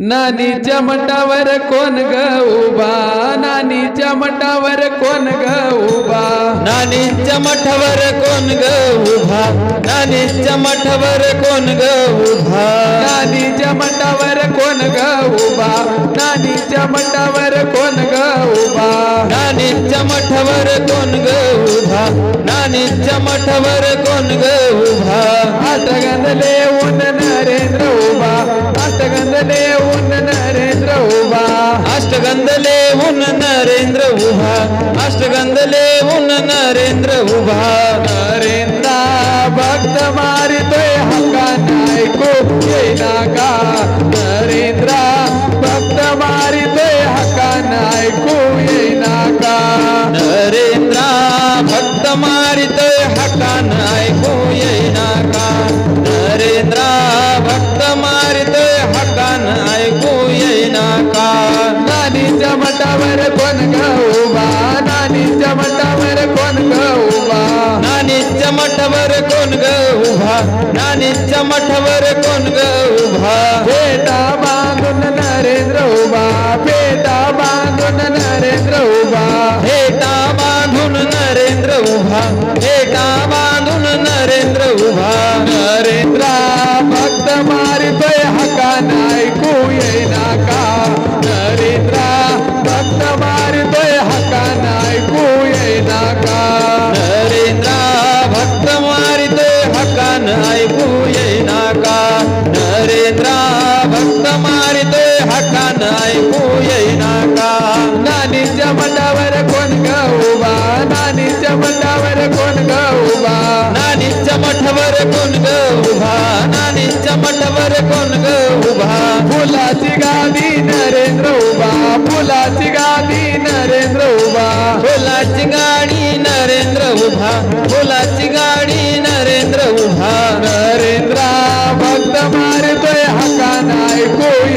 नानीच्या मठावर कोण ग उभा? नानीच्या मठावर कोण ग उभा? नानीच्या मठावर कोण ग उभा? नानीच्या मठावर कोण ग उभा? नानीच्या मठावर कोण ग उभा? नानीच्या मठावर कोण ग उभा? नानीच्या मठावर कोण ग उभा? नानीच्या मठावर कोण ग उभा? अष्टगंध लेऊन नरेंद्र उभा अष्टगंध उन नरेंद्र उभा नरेंद्र भक्त मारितोय हक्का ऐकू येईना का नरेंद्र, भक्त मारितोय हक्का ऐकू येईना का नरेंद्र, भक्त मारितोय నిజమంటావర కొనగౌవా నా నిజమంటావర కొనగౌవా నా నిజమంటవర కొనగౌవా నా నిజమంటవర కొనగౌవా బేటా ऐकू येईना का? नरेंद्र भक्त मारितोय हकान ऐकू येईना का? नानीच्या मंडावर कोण ग उभा? नानीच्या मंडावर कोण ग उभा? नानीच्या मठावर कोण ग उभा? नानीच्या मठावर कोण ग उभा? फुलाची गादी नरेंद्र उभा. फुलाची गादी नरेंद्र उभा. फुलाची गाडी नरेंद्र उभा. फुलाची गाडी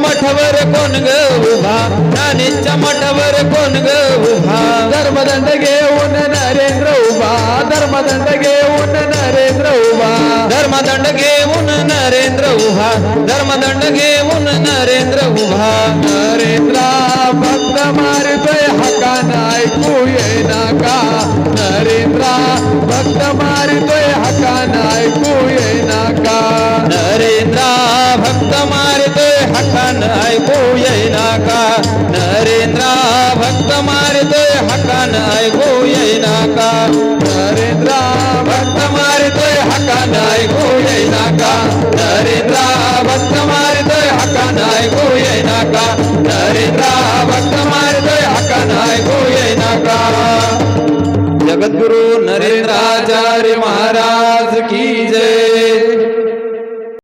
मठावर कोण ग उभा? नानीच्या मठावर कोण ग उभा? धर्मदंड घेऊन नरेंद्र उभा. धर्मदंड घेऊन नरेंद्र उभा. धर्मदंड घेऊन नरेंद्र उभा. धर्मदंड घेऊन नरेंद्र उभा. नरेंद्र भक्त मारतोय हका ऐकू येईना का नरेंद्र भक्त मारतोय हका ऐकू येईना का नरेंद्र ऐकू येईना का नरेंद्र भक्त मारितोय हकान ऐकू येईना का नरेंद्र भक्त मारितोय हकान ऐकू येईना का नरेंद्र भक्त मारितोय हकान ऐकू येईना का नरेंद्र भक्त मारितोय हकान ऐकू येईना का जगद्गुरु नरेंद्राचार्य महाराज